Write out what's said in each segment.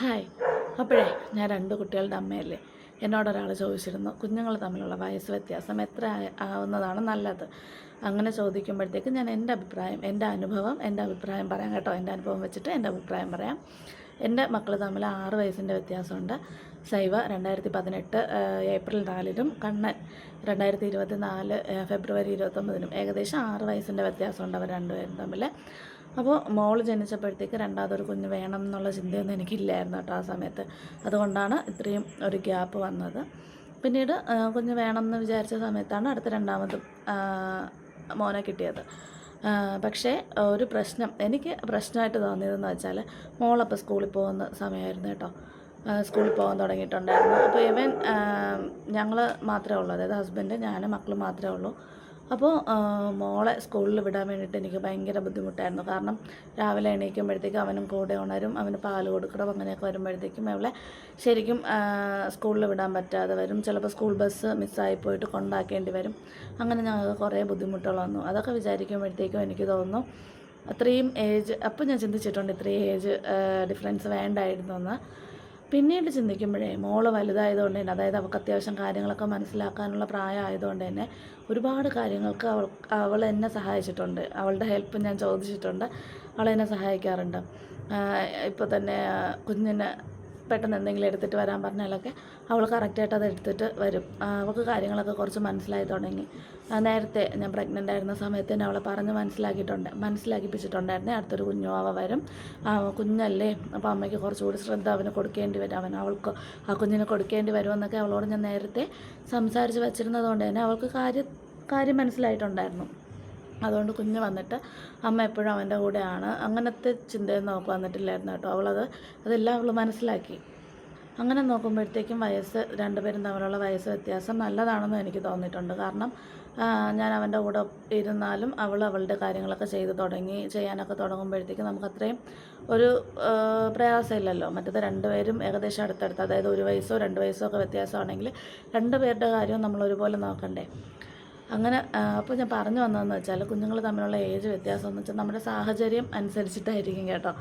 Hi. അപ്പോഴേ ഞാൻ രണ്ട് കുട്ടികളുടെ അമ്മയല്ലേ? എന്നോടൊരാൾ ചോദിച്ചിരുന്നു കുഞ്ഞുങ്ങൾ തമ്മിലുള്ള വയസ്സ് വ്യത്യാസം എത്ര ആവുന്നതാണ് നല്ലത്? അങ്ങനെ ചോദിക്കുമ്പോഴത്തേക്ക് ഞാൻ എന്റെ അഭിപ്രായം എന്റെ അനുഭവം എന്റെ അഭിപ്രായം പറയാം കേട്ടോ. എന്റെ അനുഭവം വെച്ചിട്ട് എന്റെ അഭിപ്രായം പറയാം. എന്റെ മക്കൾ തമ്മിൽ ആറ് വയസ്സിന്റെ വ്യത്യാസമുണ്ട്. സൈവ രണ്ടായിരത്തി പതിനെട്ട് ഏപ്രിൽ നാലിനും കണ്ണൻ രണ്ടായിരത്തി ഇരുപത്തി നാല് ഫെബ്രുവരി ഇരുപത്തൊമ്പതിനും ഏകദേശം ആറ് വയസ്സിന്റെ വ്യത്യാസമുണ്ട് അവർ രണ്ടുപേരും തമ്മിൽ. അപ്പോൾ മോൾ ജനിച്ചപ്പോഴത്തേക്ക് രണ്ടാമതൊരു കുഞ്ഞ് വേണം എന്നുള്ള ചിന്തയൊന്നും എനിക്കില്ലായിരുന്നു കേട്ടോ ആ സമയത്ത്. അതുകൊണ്ടാണ് ഇത്രയും ഒരു ഗ്യാപ്പ് വന്നത്. പിന്നീട് കുഞ്ഞ് വേണം എന്ന് വിചാരിച്ച സമയത്താണ് അടുത്ത രണ്ടാമതും മോനെ കിട്ടിയത്. പക്ഷേ ഒരു പ്രശ്നം എനിക്ക് പ്രശ്നമായിട്ട് തോന്നിയതെന്ന് വെച്ചാൽ മോളപ്പോൾ സ്കൂളിൽ പോകുന്ന സമയമായിരുന്നു കേട്ടോ. സ്കൂളിൽ പോകാൻ തുടങ്ങിയിട്ടുണ്ടായിരുന്നു. അപ്പോൾ ഇവൻ ഞങ്ങൾ മാത്രമേ ഉള്ളൂ. അതായത് ഹസ്ബൻഡ് ഞാനും മക്കൾ മാത്രമേ ഉള്ളൂ. അപ്പോൾ മോളെ സ്കൂളിൽ വിടാൻ വേണ്ടിയിട്ട് എനിക്ക് ഭയങ്കര ബുദ്ധിമുട്ടായിരുന്നു. കാരണം രാവിലെ എണീക്കുമ്പോഴത്തേക്കും അവനും കൂടെ ഉണരും അവന് പാൽ കൊടുക്കണം അങ്ങനെയൊക്കെ വരുമ്പോഴത്തേക്കും അവളെ ശരിക്കും സ്കൂളിൽ വിടാൻ പറ്റാതെ വരും. ചിലപ്പോൾ സ്കൂൾ ബസ് മിസ്സായി പോയിട്ട് കൊണ്ടാക്കേണ്ടി വരും. അങ്ങനെ ഞങ്ങൾക്ക് കുറേ ബുദ്ധിമുട്ടുകൾ വന്നു. അതൊക്കെ വിചാരിക്കുമ്പോഴത്തേക്കും എനിക്ക് തോന്നുന്നു അത്രയും ഏജ് അപ്പം ഞാൻ ചിന്തിച്ചിട്ടുണ്ട് ഇത്രയും ഏജ് ഡിഫറൻസ് വേണ്ടായിരുന്നു എന്ന്. പിന്നീട് ചിന്തിക്കുമ്പോഴേ മോൾ വലുതായതുകൊണ്ട് തന്നെ അതായത് അവൾക്ക് അത്യാവശ്യം കാര്യങ്ങളൊക്കെ മനസ്സിലാക്കാനുള്ള പ്രായമായതുകൊണ്ട് തന്നെ ഒരുപാട് കാര്യങ്ങൾക്ക് അവൾ അവൾ എന്നെ സഹായിച്ചിട്ടുണ്ട്. അവളുടെ ഹെൽപ്പ് ഞാൻ ചോദിച്ചിട്ടുണ്ട്. അവൾ എന്നെ സഹായിക്കാറുണ്ട്. ഇപ്പോൾ തന്നെ കുഞ്ഞിന് പെട്ടെന്ന് എന്തെങ്കിലും എടുത്തിട്ട് വരാൻ പറഞ്ഞാലൊക്കെ അവൾ കറക്റ്റായിട്ട് അത് എടുത്തിട്ട് വരും. അവൾക്ക് കാര്യങ്ങളൊക്കെ കുറച്ച് മനസ്സിലായി തുടങ്ങി. നേരത്തെ ഞാൻ പ്രഗ്നന്റ് ആയിരുന്ന സമയത്ത് തന്നെ അവളെ പറഞ്ഞ് മനസ്സിലാക്കിയിട്ടുണ്ട് മനസ്സിലാക്കിപ്പിച്ചിട്ടുണ്ടായിരുന്നേ അടുത്തൊരു കുഞ്ഞു അവ വരും. കുഞ്ഞല്ലേ അപ്പോൾ അമ്മയ്ക്ക് കുറച്ചുകൂടി ശ്രദ്ധ അവന് കൊടുക്കേണ്ടി വരും. അവൻ അവൾക്ക് ആ കുഞ്ഞിന് കൊടുക്കേണ്ടി വരുമെന്നൊക്കെ അവളോട് ഞാൻ നേരത്തെ സംസാരിച്ച് വെച്ചിരുന്നത് കൊണ്ട് തന്നെ അവൾക്ക് കാര്യം കാര്യം മനസ്സിലായിട്ടുണ്ടായിരുന്നു. അതുകൊണ്ട് കുഞ്ഞ് വന്നിട്ട് അമ്മ എപ്പോഴും അവന്റെ കൂടെയാണ്. അങ്ങനത്തെ ചിന്തയൊന്നും അവൾക്ക് വന്നിട്ടില്ലായിരുന്നു കേട്ടോ. അവളത് അതെല്ലാം അവൾ മനസ്സിലാക്കി. അങ്ങനെ നോക്കുമ്പോഴത്തേക്കും വയസ്സ് രണ്ടുപേരും തമ്മിലുള്ള വയസ്സ് വ്യത്യാസം നല്ലതാണെന്ന് എനിക്ക് തോന്നിയിട്ടുണ്ട്. കാരണം ഞാൻ അവന്റെ കൂടെ ഇരുന്നാലും അവൾ അവളുടെ കാര്യങ്ങളൊക്കെ ചെയ്ത് തുടങ്ങി ചെയ്യാനൊക്കെ തുടങ്ങുമ്പോഴത്തേക്കും നമുക്ക് അത്രയും ഒരു പ്രയാസമില്ലല്ലോ. മറ്റത് രണ്ടുപേരും ഏകദേശം അടുത്തടുത്ത് അതായത് ഒരു വയസ്സോ രണ്ട് വയസ്സോ ഒക്കെ വ്യത്യാസമാണെങ്കിൽ രണ്ടുപേരുടെ കാര്യവും നമ്മൾ ഒരുപോലെ നോക്കണ്ടേ? അങ്ങനെ അപ്പോൾ ഞാൻ പറഞ്ഞു വന്നതെന്ന് വെച്ചാൽ കുഞ്ഞുങ്ങൾ തമ്മിലുള്ള ഏജ് വ്യത്യാസം എന്ന് വെച്ചാൽ നമ്മുടെ സാഹചര്യം അനുസരിച്ചിട്ടായിരിക്കും കേട്ടോ.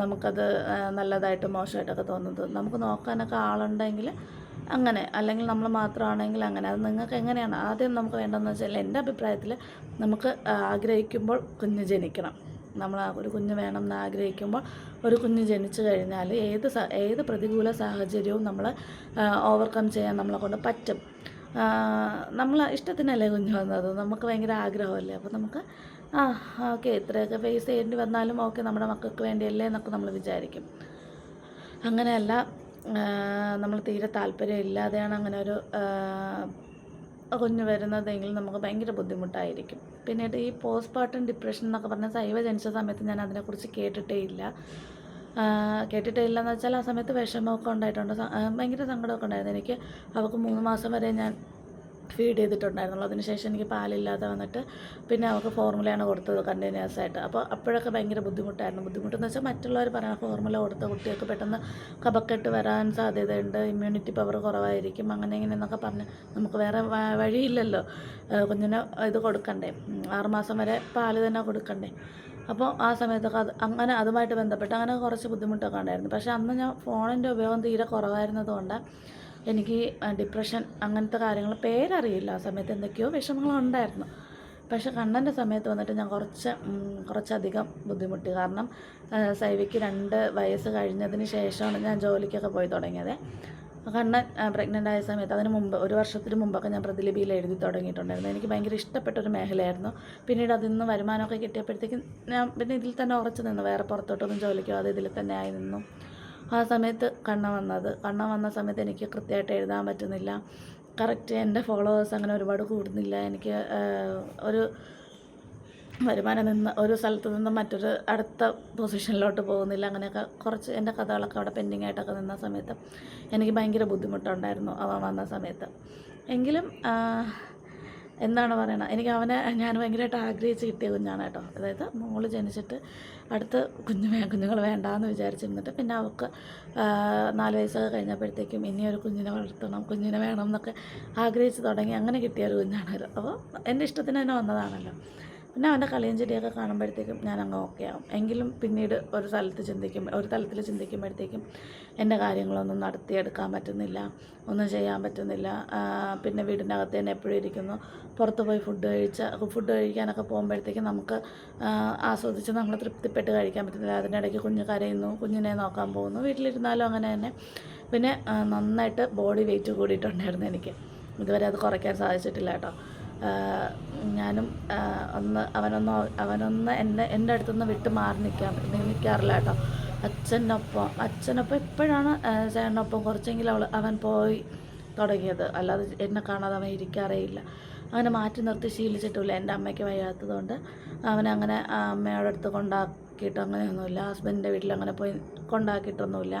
നമുക്കത് നല്ലതായിട്ട് മോശമായിട്ടൊക്കെ തോന്നുന്നത്. നമുക്ക് നോക്കാനൊക്കെ ആളുണ്ടെങ്കിൽ അങ്ങനെ അല്ലെങ്കിൽ നമ്മൾ മാത്രമാണെങ്കിൽ അങ്ങനെ. അത് നിങ്ങൾക്ക് എങ്ങനെയാണ്? ആദ്യം നമുക്ക് വേണ്ടതെന്ന് വെച്ചാൽ എന്റെ അഭിപ്രായത്തിൽ നമുക്ക് ആഗ്രഹിക്കുമ്പോൾ കുഞ്ഞ് ജനിക്കണം. നമ്മൾ ഒരു കുഞ്ഞ് വേണം എന്ന് ആഗ്രഹിക്കുമ്പോൾ ഒരു കുഞ്ഞ് ജനിച്ചു കഴിഞ്ഞാൽ ഏത് ഏത് പ്രതികൂല സാഹചര്യവും നമ്മൾ ഓവർകം ചെയ്യാൻ നമ്മളെ കൊണ്ട് പറ്റും. നമ്മൾ ഇഷ്ടത്തിനല്ലേ കുഞ്ഞ് വന്നത്? നമുക്ക് ഭയങ്കര ആഗ്രഹമല്ലേ? അപ്പോൾ നമുക്ക് ആ ഓക്കെ ഇത്രയൊക്കെ ഫേസ് ചെയ്യേണ്ടി വന്നാലും ഓക്കെ നമ്മുടെ മക്കൾക്ക് വേണ്ടിയല്ലേ എന്നൊക്കെ നമ്മൾ വിചാരിക്കും. അങ്ങനെയല്ല നമ്മൾ തീരെ താല്പര്യം ഇല്ലാതെയാണ് അങ്ങനെ ഒരു കുഞ്ഞു വരുന്നതെങ്കിൽ നമുക്ക് ഭയങ്കര ബുദ്ധിമുട്ടായിരിക്കും. പിന്നീട് ഈ പോസ്റ്റ് പാർട്ടം ഡിപ്രഷൻ എന്നൊക്കെ പറഞ്ഞ സൈവ ജനിച്ച സമയത്ത് ഞാൻ അതിനെക്കുറിച്ച് കേട്ടിട്ടേ ഇല്ല. ആ, കേട്ടിട്ടേ എന്ന് വെച്ചാൽ ആ സമയത്ത് വിഷമമൊക്കെ ഉണ്ടായിട്ടുണ്ട്. ഭയങ്കര സങ്കടമൊക്കെ ഉണ്ടായിരുന്നു. എനിക്ക് അവൾക്ക് മൂന്ന് മാസം വരെ ഞാൻ ഫീഡ് ചെയ്തിട്ടുണ്ടായിരുന്നുള്ളൂ. അതിനുശേഷം എനിക്ക് പാലില്ലാതെ വന്നിട്ട് പിന്നെ അവൾക്ക് ഫോർമുലയാണ് കൊടുത്തത് കണ്ടിന്യൂസ് ആയിട്ട്. അപ്പോൾ അപ്പോഴൊക്കെ ഭയങ്കര ബുദ്ധിമുട്ടായിരുന്നു. ബുദ്ധിമുട്ടെന്ന് വെച്ചാൽ മറ്റുള്ളവർ പറയാം ഫോർമുല കൊടുത്ത കുട്ടികൾക്ക് പെട്ടെന്ന് കപക്കെട്ട് വരാൻ സാധ്യതയുണ്ട്. ഇമ്മ്യൂണിറ്റി പവർ കുറവായിരിക്കും. അങ്ങനെ ഇങ്ങനെ എന്നൊക്കെ പറഞ്ഞ് നമുക്ക് വേറെ വഴിയില്ലല്ലോ. കുഞ്ഞിനെ ഇത് കൊടുക്കണ്ടേ? ആറുമാസം വരെ പാൽ തന്നെ കൊടുക്കണ്ടേ? അപ്പോൾ ആ സമയത്തൊക്കെ അത് അങ്ങനെ അതുമായിട്ട് ബന്ധപ്പെട്ട് അങ്ങനെ കുറച്ച് ബുദ്ധിമുട്ടൊക്കെ ഉണ്ടായിരുന്നു. പക്ഷേ അന്ന് ഞാൻ ഫോണിന്റെ ഉപയോഗം തീരെ കുറവായിരുന്നതുകൊണ്ട് എനിക്ക് ഡിപ്രഷൻ അങ്ങനത്തെ കാര്യങ്ങൾ പേരറിയില്ല. ആ സമയത്ത് എന്തൊക്കെയോ വിഷമങ്ങളുണ്ടായിരുന്നു പക്ഷേ കണ്ണന്റെ സമയത്ത് വന്നിട്ട് ഞാൻ കുറച്ച് കുറച്ചധികം ബുദ്ധിമുട്ടി. കാരണം സൈവിക്ക് രണ്ട് വയസ്സ് കഴിഞ്ഞതിന് ശേഷമാണ് ഞാൻ ജോലിക്കൊക്കെ പോയി തുടങ്ങിയത്. കണ്ണൻ പ്രഗ്നന്റ് ആയ സമയത്ത് അതിന് മുമ്പ് ഒരു വർഷത്തിന് മുമ്പൊക്കെ ഞാൻ പ്രതിലിപിയിൽ എഴുതി തുടങ്ങിയിട്ടുണ്ടായിരുന്നു. എനിക്ക് ഭയങ്കര ഇഷ്ടപ്പെട്ട ഒരു മേഖലയായിരുന്നു. പിന്നീട് അതിൽ നിന്ന് വരുമാനമൊക്കെ കിട്ടിയപ്പോഴത്തേക്കും ഞാൻ പിന്നെ ഇതിൽ തന്നെ ഉറച്ചു നിന്നു. വേറെ പുറത്തോട്ടൊന്നും ജോലിക്കോ അത് ഇതിൽ തന്നെ ആയി നിന്നു. ആ സമയത്ത് കണ്ണ വന്നത്. കണ്ണ വന്ന സമയത്ത് എനിക്ക് കൃത്യമായിട്ട് എഴുതാൻ പറ്റുന്നില്ല. കറക്റ്റ് എന്റെ ഫോളോവേഴ്സ് അങ്ങനെ ഒരുപാട് കൂടുന്നില്ല. എനിക്ക് ഒരു വരുമാനം നിന്ന് ഒരു സ്ഥലത്ത് നിന്ന് മറ്റൊരു അടുത്ത പൊസിഷനിലോട്ട് പോകുന്നില്ല. അങ്ങനെയൊക്കെ കുറച്ച് എന്റെ കഥകളൊക്കെ അവിടെ പെൻഡിങ് ആയിട്ടൊക്കെ നിന്ന സമയത്ത് എനിക്ക് ഭയങ്കര ബുദ്ധിമുട്ടുണ്ടായിരുന്നു അവൻ വന്ന സമയത്ത്. എങ്കിലും എന്താണ് പറയണത് എനിക്ക് അവനെ ഞാൻ ഭയങ്കരമായിട്ട് ആഗ്രഹിച്ച് കിട്ടിയ കുഞ്ഞാണ് കേട്ടോ. അതായത് മോൾ ജനിച്ചിട്ട് അടുത്ത് കുഞ്ഞു കുഞ്ഞുങ്ങൾ വേണ്ടാന്ന് വിചാരിച്ചിരുന്നിട്ട് പിന്നെ അവൾക്ക് നാല് വയസ്സൊക്കെ കഴിഞ്ഞപ്പോഴത്തേക്കും ഇനി ഒരു കുഞ്ഞിനെ വളർത്തണം കുഞ്ഞിനെ വേണം എന്നൊക്കെ ആഗ്രഹിച്ച് തുടങ്ങി അങ്ങനെ കിട്ടിയ ഒരു കുഞ്ഞാണ് അപ്പോൾ എന്റെ ഇഷ്ടത്തിന് തന്നെ വന്നതാണല്ലോ. പിന്നെ അവന്റെ കളിയും ചെടിയൊക്കെ കാണുമ്പോഴത്തേക്കും ഞാൻ അങ്ങ് ഓക്കെ ആവും. എങ്കിലും പിന്നീട് ഒരു സ്ഥലത്ത് ചിന്തിക്കും ഒരു തലത്തിൽ ചിന്തിക്കുമ്പോഴത്തേക്കും എന്റെ കാര്യങ്ങളൊന്നും നടത്തിയെടുക്കാൻ പറ്റുന്നില്ല ഒന്നും ചെയ്യാൻ പറ്റുന്നില്ല. പിന്നെ വീടിന്റെ അകത്ത് തന്നെ എപ്പോഴും ഇരിക്കുന്നു. പുറത്ത് പോയി ഫുഡ് കഴിച്ച ഫുഡ് കഴിക്കാനൊക്കെ പോകുമ്പോഴത്തേക്കും നമുക്ക് ആസ്വദിച്ച് നമ്മൾ തൃപ്തിപ്പെട്ട് കഴിക്കാൻ പറ്റുന്നില്ല. അതിനിടയ്ക്ക് കുഞ്ഞ് കരയുന്നു കുഞ്ഞിനെ നോക്കാൻ പോകുന്നു വീട്ടിലിരുന്നാലും അങ്ങനെ തന്നെ. പിന്നെ നന്നായിട്ട് ബോഡി വെയിറ്റ് കൂടിയിട്ടുണ്ടായിരുന്നു എനിക്ക്. ഇതുവരെ അത് കുറയ്ക്കാൻ സാധിച്ചിട്ടില്ല കേട്ടോ. ഞാനും ഒന്ന് അവനൊന്ന് അവനൊന്ന് എന്നെ എന്റെ അടുത്തുനിന്ന് വിട്ട് മാറി നിൽക്കാൻ നിൽക്കാറില്ല കേട്ടോ. അച്ഛനൊപ്പം അച്ഛനൊപ്പം എപ്പോഴാണ് ചേട്ടനൊപ്പം കുറച്ചെങ്കിലും അവൾ അവൻ പോയി തുടങ്ങിയത്. അല്ലാതെ എന്നെ കാണാതെ അവൻ ഇരിക്കാറേയില്ല അവനെ മാറ്റി നിർത്തി ശീലിച്ചിട്ടില്ല എന്റെ അമ്മയ്ക്ക് വയ്യാത്തതുകൊണ്ട് അവനങ്ങനെ അമ്മയുടെ അടുത്ത് കൊണ്ടാക്കിയിട്ട് അങ്ങനെയൊന്നുമില്ല. ഹസ്ബൻഡിന്റെ വീട്ടിൽ അങ്ങനെ പോയി കൊണ്ടാക്കിയിട്ടൊന്നുമില്ല.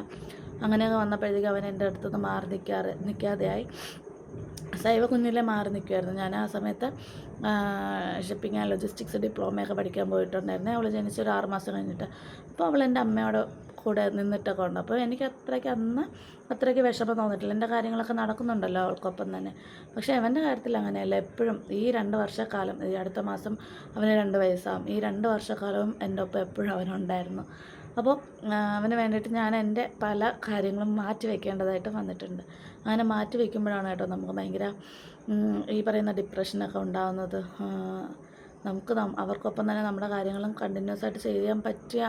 അങ്ങനെയൊക്കെ വന്നപ്പോഴത്തേക്കും അവൻ എന്റെ അടുത്തുനിന്ന് മാറി നിൽക്കാറ് നിൽക്കാതെയായി സൈവ കുഞ്ഞിലെ മാറി നിൽക്കുമായിരുന്നു ഞാൻ ആ സമയത്ത് ഷിപ്പിംഗ് ആൻഡ് ലോജിസ്റ്റിക്സ് ഡിപ്ലോമയൊക്കെ പഠിക്കാൻ പോയിട്ടുണ്ടായിരുന്നു. അവൾ ജനിച്ച ഒരു ആറ് മാസം കഴിഞ്ഞിട്ട്. അപ്പോൾ അവൾ എന്റെ അമ്മയോട് കൂടെ നിന്നിട്ടൊക്കെ ഉണ്ട്. അപ്പോൾ എനിക്ക് അത്രയ്ക്ക് അന്ന് അത്രയ്ക്ക് വിഷമം തോന്നിയിട്ടില്ല. എന്റെ കാര്യങ്ങളൊക്കെ നടക്കുന്നുണ്ടല്ലോ അവൾക്കൊപ്പം തന്നെ. പക്ഷേ അവന്റെ കാര്യത്തിൽ അങ്ങനെയല്ല. എപ്പോഴും ഈ രണ്ട് വർഷക്കാലം ഈ അടുത്ത മാസം അവന് രണ്ട് വയസ്സാകും ഈ രണ്ട് വർഷക്കാലവും എന്റെ ഒപ്പം എപ്പോഴും അവനുണ്ടായിരുന്നു. അപ്പോൾ അവന് വേണ്ടിയിട്ട് ഞാൻ എന്റെ പല കാര്യങ്ങളും മാറ്റി വെക്കേണ്ടതായിട്ട് വന്നിട്ടുണ്ട്. അങ്ങനെ മാറ്റി വെക്കുമ്പോഴാണ് കേട്ടോ നമുക്ക് ഭയങ്കര ഈ പറയുന്ന ഡിപ്രഷനൊക്കെ ഉണ്ടാകുന്നത് നമുക്ക് അവർക്കൊപ്പം തന്നെ നമ്മുടെ കാര്യങ്ങളും കണ്ടിന്യൂസ് ആയിട്ട് ചെയ്യാൻ പറ്റിയ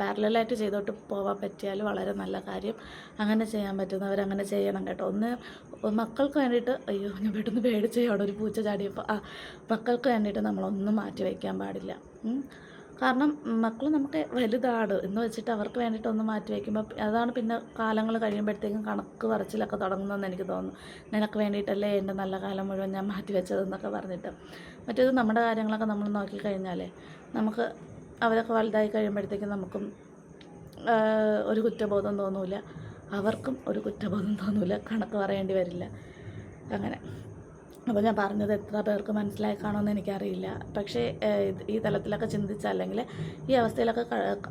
പാരലായിട്ട് ചെയ്തോട്ട് പോകാൻ പറ്റിയാൽ വളരെ നല്ല കാര്യം. അങ്ങനെ ചെയ്യാൻ പറ്റുന്നവർ അങ്ങനെ ചെയ്യണം കേട്ടോ. ഒന്ന് മക്കൾക്ക് വേണ്ടിയിട്ട് അയ്യോ ഞാൻ പെട്ടെന്ന് പേടിച്ച് അവിടെ ഒരു പൂച്ച ചാടിയപ്പോൾ ആ മക്കൾക്ക് വേണ്ടിയിട്ട് നമ്മളൊന്നും മാറ്റി വയ്ക്കാൻ പാടില്ല. കാരണം മക്കൾ നമുക്ക് വലുതാണ് എന്ന് വെച്ചിട്ട് അവർക്ക് വേണ്ടിയിട്ട് ഒന്ന് മാറ്റി വയ്ക്കുമ്പോൾ അതാണ് പിന്നെ കാലങ്ങൾ കഴിയുമ്പോഴത്തേക്കും കണക്ക് പറച്ചിലൊക്കെ തുടങ്ങുന്നതെന്ന് എനിക്ക് തോന്നുന്നു. നിനക്ക് വേണ്ടിയിട്ടല്ലേ എന്റെ നല്ല കാലം മുഴുവൻ ഞാൻ മാറ്റി വെച്ചതെന്നൊക്കെ പറഞ്ഞിട്ട്. മറ്റേത് നമ്മുടെ കാര്യങ്ങളൊക്കെ നമ്മൾ നോക്കിക്കഴിഞ്ഞാലേ നമുക്ക് അവരൊക്കെ വലുതായി കഴിയുമ്പോഴത്തേക്കും നമുക്കും ഒരു കുറ്റബോധം തോന്നൂല. അവർക്കും ഒരു കുറ്റബോധം തോന്നൂല. കണക്ക് പറയേണ്ടി വരില്ല. അങ്ങനെ. അപ്പോൾ ഞാൻ പറഞ്ഞത് എത്ര പേർക്ക് മനസ്സിലായി കാണുമെന്ന് എനിക്കറിയില്ല. പക്ഷേ ഈ തലത്തിലൊക്കെ ചിന്തിച്ചല്ലെങ്കിൽ ഈ അവസ്ഥയിലൊക്കെ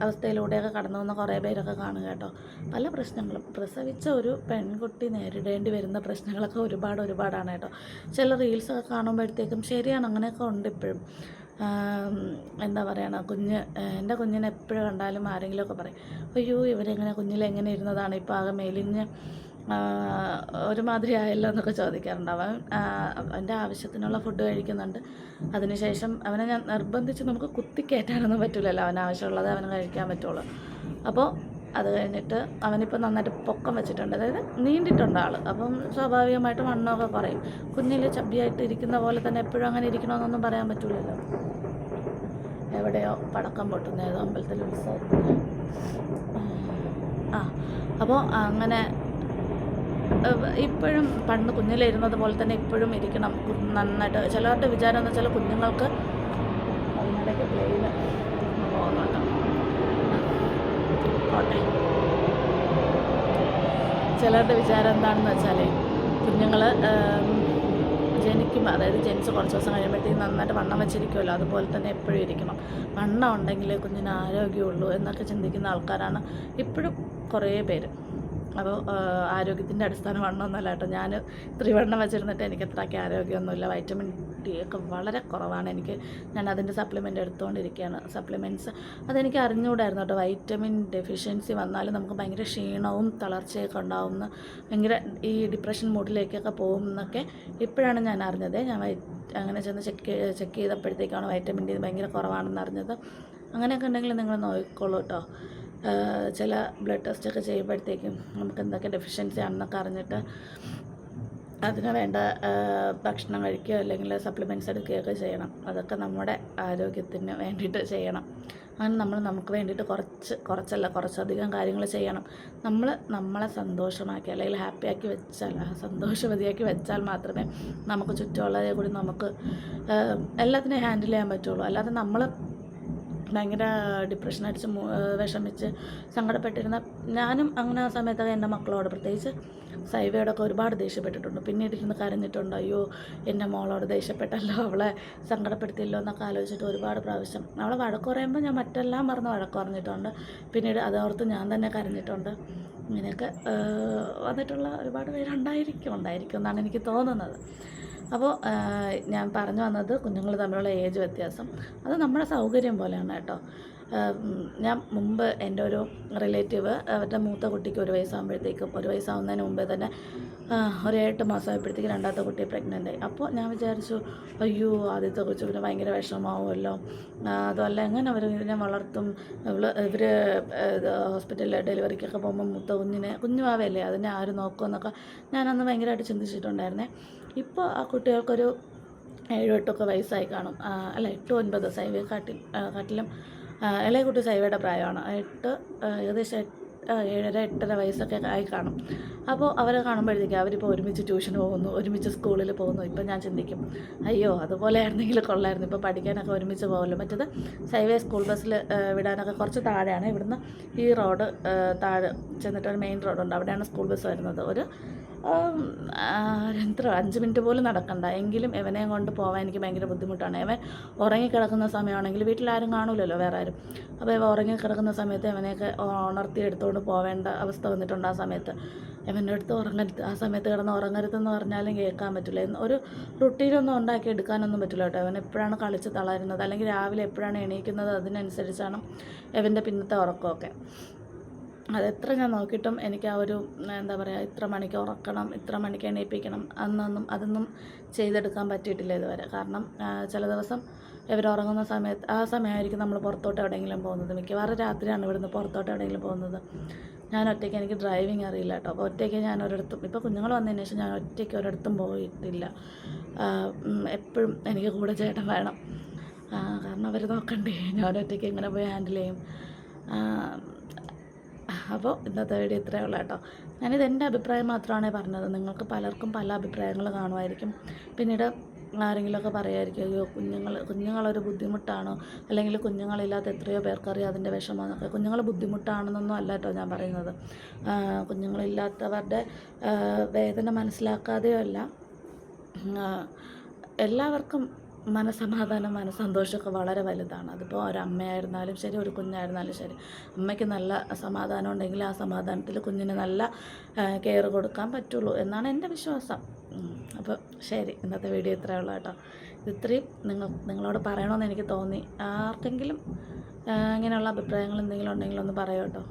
അവസ്ഥയിലൂടെയൊക്കെ കടന്നു വന്ന കുറേ പേരൊക്കെ കാണുക കേട്ടോ. പല പ്രശ്നങ്ങളും. പ്രസവിച്ച ഒരു പെൺകുട്ടി നേരിടേണ്ടി വരുന്ന പ്രശ്നങ്ങളൊക്കെ ഒരുപാട് ഒരുപാടാണ് കേട്ടോ. ചില റീൽസൊക്കെ കാണുമ്പോഴത്തേക്കും ശരിയാണ് അങ്ങനെയൊക്കെ ഉണ്ട് ഇപ്പോഴും. എന്താ പറയണ കുഞ്ഞ് എന്റെ കുഞ്ഞിനെ എപ്പോഴും കണ്ടാലും ആരെങ്കിലുമൊക്കെ പറയും അയ്യോ ഇവരെങ്ങനെ കുഞ്ഞിലെങ്ങനെ ഇരുന്നതാണ്? ഇപ്പോൾ ആകെ മെലിഞ്ഞ് ഒരുമാതിരി ആയല്ലോ എന്നൊക്കെ ചോദിക്കാറുണ്ട്. അവൻ അവന്റെ ആവശ്യത്തിനുള്ള ഫുഡ് കഴിക്കുന്നുണ്ട്. അതിനുശേഷം അവനെ ഞാൻ നിർബന്ധിച്ച് നമുക്ക് കുത്തിക്കയറ്റാനൊന്നും പറ്റില്ലല്ലോ അവന് ആവശ്യമുള്ളത് അവന് കഴിക്കാൻ പറ്റുള്ളൂ. അപ്പോൾ അത് കഴിഞ്ഞിട്ട് അവനിപ്പോൾ നന്നായിട്ട് പൊക്കം വെച്ചിട്ടുണ്ട്. അതായത് നീണ്ടിട്ടുണ്ട് ആൾ അപ്പം സ്വാഭാവികമായിട്ട് വണ്ണമൊക്കെ പറയും കുഞ്ഞിൽ ചബ്ബിയായിട്ട് ഇരിക്കുന്ന പോലെ തന്നെ എപ്പോഴും അങ്ങനെ ഇരിക്കണമെന്നൊന്നും പറയാൻ പറ്റില്ലല്ലോ എവിടെയോ പടക്കം പൊട്ടുന്ന ഏതോ അമ്പലത്തിൽ ഉത്സവത്തിന് ആ അപ്പോൾ അങ്ങനെ ഇപ്പോഴും പണ്ട് കുഞ്ഞിലിരുന്നത് പോലെ തന്നെ ഇപ്പോഴും ഇരിക്കണം. നന്നായിട്ട്. ചിലവരുടെ വിചാരം എന്ന് വെച്ചാൽ കുഞ്ഞുങ്ങൾക്ക് അതിനിടയ്ക്ക് പ്ലെയിൻ പോകുന്നുണ്ട്. പോട്ടെ. ചിലരുടെ വിചാരം എന്താണെന്ന് വെച്ചാൽ കുഞ്ഞുങ്ങൾ ജനിക്കുമ്പോൾ അതായത് ജനിച്ച് കുറച്ച് ദിവസം കഴിയുമ്പോഴത്തേക്കും നന്നായിട്ട് വണ്ണം വെച്ചിരിക്കുമല്ലോ അതുപോലെ തന്നെ എപ്പോഴും ഇരിക്കണം. വണ്ണം ഉണ്ടെങ്കിലേ കുഞ്ഞിന് ആരോഗ്യമുള്ളൂ എന്നൊക്കെ ചിന്തിക്കുന്ന ആൾക്കാരാണ് ഇപ്പോഴും കുറേ പേര്. അപ്പോൾ ആരോഗ്യത്തിന്റെ അടിസ്ഥാന വണ്ണമൊന്നുമല്ല കേട്ടോ. ഞാൻ ത്രിവണ്ണം വെച്ചിരുന്നിട്ട് എനിക്ക് അത്രയ്ക്ക് ആരോഗ്യമൊന്നുമില്ല. വൈറ്റമിൻ ഡി ഒക്കെ വളരെ കുറവാണ്. എനിക്ക് ഞാൻ അതിന്റെ സപ്ലിമെന്റ് എടുത്തുകൊണ്ടിരിക്കുകയാണ് സപ്ലിമെന്റ്സ് അതെനിക്ക് അറിഞ്ഞുകൂടായിരുന്നു കേട്ടോ. വൈറ്റമിൻ ഡെഫിഷ്യൻസി വന്നാൽ നമുക്ക് ഭയങ്കര ക്ഷീണവും തളർച്ചയൊക്കെ ഉണ്ടാവുമെന്ന് ഭയങ്കര ഈ ഡിപ്രഷൻ മൂഡിലേക്കൊക്കെ പോകും എന്നൊക്കെ ഇപ്പോഴാണ് ഞാൻ അറിഞ്ഞത്. ഞാൻ അങ്ങനെ ചെന്ന് ചെക്ക് ചെക്ക് ചെയ്തപ്പോഴത്തേക്കാണ് വൈറ്റമിൻ ഡി ഭയങ്കര കുറവാണെന്ന് അറിഞ്ഞത്. അങ്ങനെയൊക്കെ ഉണ്ടെങ്കിൽ നിങ്ങൾ നോക്കിക്കോളൂ കേട്ടോ. ചില ബ്ലഡ് ടെസ്റ്റൊക്കെ ചെയ്യുമ്പോഴത്തേക്കും നമുക്ക് എന്തൊക്കെ ഡെഫിഷ്യൻസി ആണെന്നൊക്കെ അറിഞ്ഞിട്ട് അതിന് വേണ്ട ഭക്ഷണം കഴിക്കുകയോ അല്ലെങ്കിൽ സപ്ലിമെന്റ്സ് എടുക്കുകയൊക്കെ ചെയ്യണം. അതൊക്കെ നമ്മുടെ ആരോഗ്യത്തിന് വേണ്ടിയിട്ട് ചെയ്യണം. അങ്ങനെ നമ്മൾ നമുക്ക് വേണ്ടിയിട്ട് കുറച്ച് കുറച്ചല്ല കുറച്ചധികം കാര്യങ്ങൾ ചെയ്യണം. നമ്മൾ നമ്മളെ സന്തോഷമാക്കി അല്ലെങ്കിൽ ഹാപ്പിയാക്കി വെച്ചാൽ സന്തോഷവതിയാക്കി വെച്ചാൽ മാത്രമേ നമുക്ക് ചുറ്റുമുള്ളവരെ കൂടി നമുക്ക് എല്ലാത്തിനെയും ഹാൻഡിൽ ചെയ്യാൻ പറ്റുള്ളൂ. അല്ലാതെ നമ്മൾ ഭയങ്കര ഡിപ്രഷൻ അടിച്ച് വിഷമിച്ച് സങ്കടപ്പെട്ടിരുന്ന ഞാനും അങ്ങനെ ആ സമയത്തൊക്കെ എന്റെ മക്കളോട് പ്രത്യേകിച്ച് സൈവയോടൊക്കെ ഒരുപാട് ദേഷ്യപ്പെട്ടിട്ടുണ്ട്. പിന്നീട് ഇരുന്ന് കരഞ്ഞിട്ടുണ്ട് അയ്യോ എന്റെ മോളോട് ദേഷ്യപ്പെട്ടല്ലോ അവളെ സങ്കടപ്പെടുത്തിയല്ലോ എന്നൊക്കെ ആലോചിച്ചിട്ട് ഒരുപാട് പ്രാവശ്യം. അവളെ വഴക്ക് പറയുമ്പോൾ ഞാൻ മറ്റെല്ലാം മറന്ന് വഴക്ക് പറഞ്ഞിട്ടുണ്ട്. പിന്നീട് അതോർത്ത് ഞാൻ തന്നെ കരഞ്ഞിട്ടുണ്ട്. ഇങ്ങനെയൊക്കെ വന്നിട്ടുള്ള ഒരുപാട് പേരുണ്ടായിരിക്കും ഉണ്ടായിരിക്കും എന്നാണ് എനിക്ക് തോന്നുന്നത്. അപ്പോൾ ഞാൻ പറഞ്ഞു വന്നത് കുഞ്ഞുങ്ങൾ തമ്മിലുള്ള ഏജ് വ്യത്യാസം. അത് നമ്മുടെ സൗകര്യം പോലെയാണ് കേട്ടോ. ഞാൻ മുമ്പ് എന്റെ ഒരു റിലേറ്റീവ് അവരുടെ മൂത്ത കുട്ടിക്ക് ഒരു വയസ്സാകുമ്പോഴത്തേക്കും ഒരു വയസ്സാവുന്നതിന് മുമ്പേ തന്നെ ഒരു എട്ട് മാസമായപ്പോഴത്തേക്ക് രണ്ടാമത്തെ കുട്ടിയെ പ്രഗ്നന്റ് ആയി. അപ്പോൾ ഞാൻ വിചാരിച്ചു അയ്യോ ആദ്യത്തെ കൊച്ചു പിന്നെ ഭയങ്കര വിഷമാവുമല്ലോ അതുമല്ല എങ്ങനെ അവർ ഇതിനെ വളർത്തും. ഇവർ ഹോസ്പിറ്റലിൽ ഡെലിവറിക്കൊക്കെ പോകുമ്പോൾ മുത്ത കുഞ്ഞിനെ കുഞ്ഞുമാവല്ലേ അതിനെ ആര് നോക്കുമെന്നൊക്കെ ഞാനന്ന് ഭയങ്കരമായിട്ട് ചിന്തിച്ചിട്ടുണ്ടായിരുന്നേ. ഇപ്പോൾ ആ കുട്ടികൾക്കൊരു ഏഴോ എട്ടൊക്കെ വയസ്സായി കാണും. അല്ല എട്ട് ഒൻപത് സൈവ കാട്ടിൽ കാട്ടിലും ഇളയ കുട്ടി സൈവയുടെ പ്രായമാണ്. എട്ട് ഏകദേശം ഏഴര എട്ടര വയസ്സൊക്കെ ആയി കാണും. അപ്പോൾ അവരെ കാണുമ്പോഴത്തേക്ക് അവരിപ്പോൾ ഒരുമിച്ച് ട്യൂഷന് പോകുന്നു ഒരുമിച്ച് സ്കൂളിൽ പോകുന്നു. ഇപ്പം ഞാൻ ചിന്തിക്കും അയ്യോ അതുപോലെ ആയിരുന്നെങ്കിൽ കൊള്ളായിരുന്നു. ഇപ്പോൾ പഠിക്കാനൊക്കെ ഒരുമിച്ച് പോകുമല്ലോ മറ്റത് സൈവേ സ്കൂൾ ബസ്സിൽ വിടാനൊക്കെ കുറച്ച് താഴെയാണ്. ഇവിടുന്ന് ഈ റോഡ് താഴെ ചെന്നിട്ട് ഒരു മെയിൻ റോഡുണ്ട്. അവിടെയാണ് സ്കൂൾ ബസ് വരുന്നത്. ഒരു എത്ര അഞ്ച് മിനിറ്റ് പോലും നടക്കണ്ട. എങ്കിലും ഇവനെയും കൊണ്ട് പോകാൻ എനിക്ക് ഭയങ്കര ബുദ്ധിമുട്ടാണ്. ഇവൻ ഉറങ്ങിക്കിടക്കുന്ന സമയമാണെങ്കിൽ വീട്ടിലാരും കാണൂലല്ലോ വേറെ ആരും. അപ്പോൾ ഇവ ഉറങ്ങിക്കിടക്കുന്ന സമയത്ത് ഇവനെയൊക്കെ ഉണർത്തി എടുത്തുകൊണ്ട് പോവേണ്ട അവസ്ഥ വന്നിട്ടുണ്ട് ആ സമയത്ത്. ഇവന്റെ അടുത്ത് ഉറങ്ങരുത്. ആ സമയത്ത് കിടന്ന് ഉറങ്ങരുതെന്ന് പറഞ്ഞാലും കേൾക്കാൻ പറ്റില്ല. ഒരു റുട്ടീനൊന്നും ഉണ്ടാക്കി എടുക്കാനൊന്നും പറ്റില്ല കേട്ടോ. അവൻ എപ്പോഴാണ് കളിച്ച് തളരുന്നത് അല്ലെങ്കിൽ രാവിലെ എപ്പോഴാണ് എണീക്കുന്നത് അതിനനുസരിച്ചാണ് ഇവന്റെ പിന്നത്തെ ഉറക്കമൊക്കെ. അതെത്ര ഞാൻ നോക്കിയിട്ടും എനിക്ക് ആ ഒരു എന്താ പറയുക ഇത്ര മണിക്ക് ഉറക്കണം ഇത്ര മണിക്ക് എണീപ്പിക്കണം അന്നൊന്നും അതൊന്നും ചെയ്തെടുക്കാൻ പറ്റിയിട്ടില്ല ഇതുവരെ. കാരണം ചില ദിവസം ഇവർ ഉറങ്ങുന്ന സമയത്ത് ആ സമയമായിരിക്കും നമ്മൾ പുറത്തോട്ട് എവിടെയെങ്കിലും പോകുന്നത്. മിക്കവാറും രാത്രിയാണ് ഇവിടുന്ന് പുറത്തോട്ട് എവിടെയെങ്കിലും പോകുന്നത്. ഞാൻ ഒറ്റയ്ക്ക് എനിക്ക് ഡ്രൈവിംഗ് അറിയില്ല കേട്ടോ. അപ്പോൾ ഒറ്റയ്ക്ക് ഞാൻ ഒരിടത്തും ഇപ്പോൾ കുഞ്ഞുങ്ങൾ വന്നതിന് ശേഷം ഞാൻ ഒറ്റയ്ക്ക് ഒരിടത്തും പോയിട്ടില്ല. എപ്പോഴും എനിക്ക് കൂടെ ചേട്ടൻ വേണം. കാരണം അവർ നോക്കണ്ടേ ഞാൻ ഒറ്റയ്ക്ക് എങ്ങനെ പോയി ഹാൻഡിൽ ചെയ്യും. അപ്പോൾ ഇന്നത്തെ വീഡിയോ ഇത്രയേ ഉള്ളൂ കേട്ടോ. ഞാനിത് എന്റെ അഭിപ്രായം മാത്രമാണ് പറഞ്ഞത്. നിങ്ങൾക്ക് പലർക്കും പല അഭിപ്രായങ്ങൾ കാണുമായിരിക്കും. പിന്നീട് ആരെങ്കിലുമൊക്കെ പറയുമായിരിക്കും അയ്യോ കുഞ്ഞുങ്ങൾ കുഞ്ഞുങ്ങളൊരു ബുദ്ധിമുട്ടാണോ. അല്ലെങ്കിൽ കുഞ്ഞുങ്ങളില്ലാത്ത എത്രയോ പേർക്കറിയാം അതിന്റെ വിഷമം എന്നൊക്കെ കുഞ്ഞുങ്ങൾ ബുദ്ധിമുട്ടാണെന്നൊന്നും അല്ല കേട്ടോ ഞാൻ പറയുന്നത്. കുഞ്ഞുങ്ങളില്ലാത്തവരുടെ വേദന മനസ്സിലാക്കാതെയോ അല്ല എല്ലാവർക്കും മനസമാധാനം മനസ്സന്തോഷമൊക്കെ വളരെ വലുതാണ്. അതിപ്പോൾ ഒരമ്മയായിരുന്നാലും ശരി ഒരു കുഞ്ഞായിരുന്നാലും ശരി. അമ്മയ്ക്ക് നല്ല സമാധാനം ഉണ്ടെങ്കിൽ ആ സമാധാനത്തിൽ കുഞ്ഞിന് നല്ല കെയർ കൊടുക്കാൻ പറ്റുള്ളൂ എന്നാണ് എന്റെ വിശ്വാസം. അപ്പോൾ ശരി ഇന്നത്തെ വീഡിയോ ഇത്രയേ ഉള്ളൂ കേട്ടോ. ഇത് ഇത്രയും നിങ്ങൾ നിങ്ങളോട് പറയണമെന്ന് എനിക്ക് തോന്നി. ആർക്കെങ്കിലും ഇങ്ങനെയുള്ള അഭിപ്രായങ്ങൾ എന്തെങ്കിലും ഉണ്ടെങ്കിൽ ഒന്ന് പറയൂ കേട്ടോ.